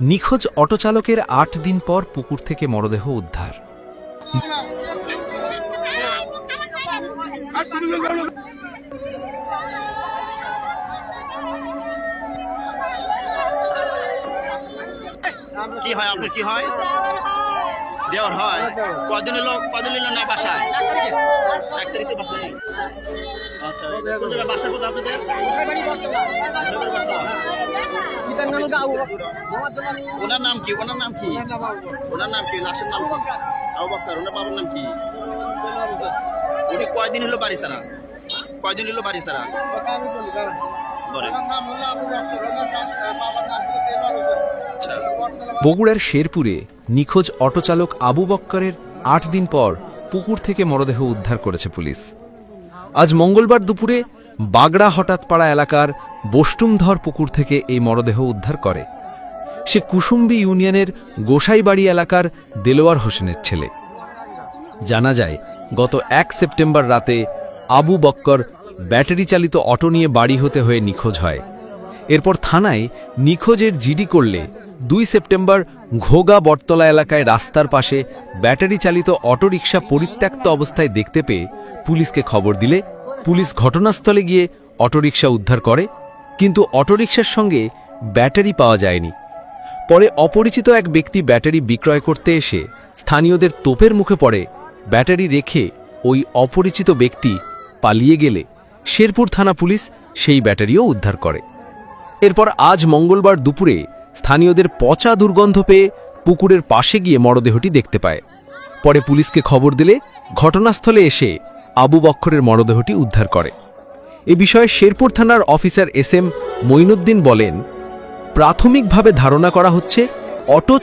নিখোঁজ অটোচালকের আট দিন পর পুকুর থেকে মরদেহ উদ্ধার। কি হয় আপনার? কি হয়? দেওয়ার হয়? কদিন এলো কদিন এলো না বাসায়? বাসায়। আচ্ছা বাসা কোথায় আপনাদের? ওনার নাম কি? ওনার নাম কি? ওনার নাম কি? লাশের নাম কি? আবু বক্কর ওনার বাবার নাম কি? উনি কয়দিন হলো বাড়ি ছাড়া? কয়দিন হলো বাড়ি বলেন। আচ্ছা। বগুড়ার শেরপুরে নিখোঁজ অটোচালক আবু বক্করের আট দিন পর পুকুর থেকে মরদেহ উদ্ধার করেছে পুলিশ। আজ মঙ্গলবার দুপুরে বাগড়া হঠাৎপাড়া এলাকার বষ্টুমধর পুকুর থেকে এই মরদেহ উদ্ধার করে। সে কুসুম্বি ইউনিয়নের গোসাইবাড়ি এলাকার দেলোয়ার হোসেনের ছেলে। জানা যায়, গত এক সেপ্টেম্বর রাতে আবু বক্কর ব্যাটারি চালিত অটো নিয়ে বাড়ি হতে হয়ে নিখোঁজ হয়। এরপর থানায় নিখোঁজের জিডি করলে দুই সেপ্টেম্বর ঘোগা বটতলা এলাকায় রাস্তার পাশে ব্যাটারি চালিত অটোরিকশা পরিত্যক্ত অবস্থায় দেখতে পেয়ে পুলিশকে খবর দিলে পুলিশ ঘটনাস্থলে গিয়ে অটোরিকশা উদ্ধার করে, কিন্তু অটোরিকশার সঙ্গে ব্যাটারি পাওয়া যায়নি। পরে অপরিচিত এক ব্যক্তি ব্যাটারি বিক্রয় করতে এসে স্থানীয়দের তোপের মুখে পড়ে, ব্যাটারি রেখে ওই অপরিচিত ব্যক্তি পালিয়ে গেলে শেরপুর থানা পুলিশ সেই ব্যাটারিও উদ্ধার করে। এরপর আজ মঙ্গলবার দুপুরে স্থানীয়দের পচা দুর্গন্ধ পেয়ে পুকুরের পাশে গিয়ে মরদেহটি দেখতে পায়। পরে পুলিশকে খবর দিলে ঘটনাস্থলে এসে আবু বক্করের মরদেহটি উদ্ধার করে। এ বিষয়ে শেরপুর থানার অফিসার এস এম মঈনুদ্দিন বলেন, প্রাথমিকভাবে ধারণা করা হচ্ছে অটো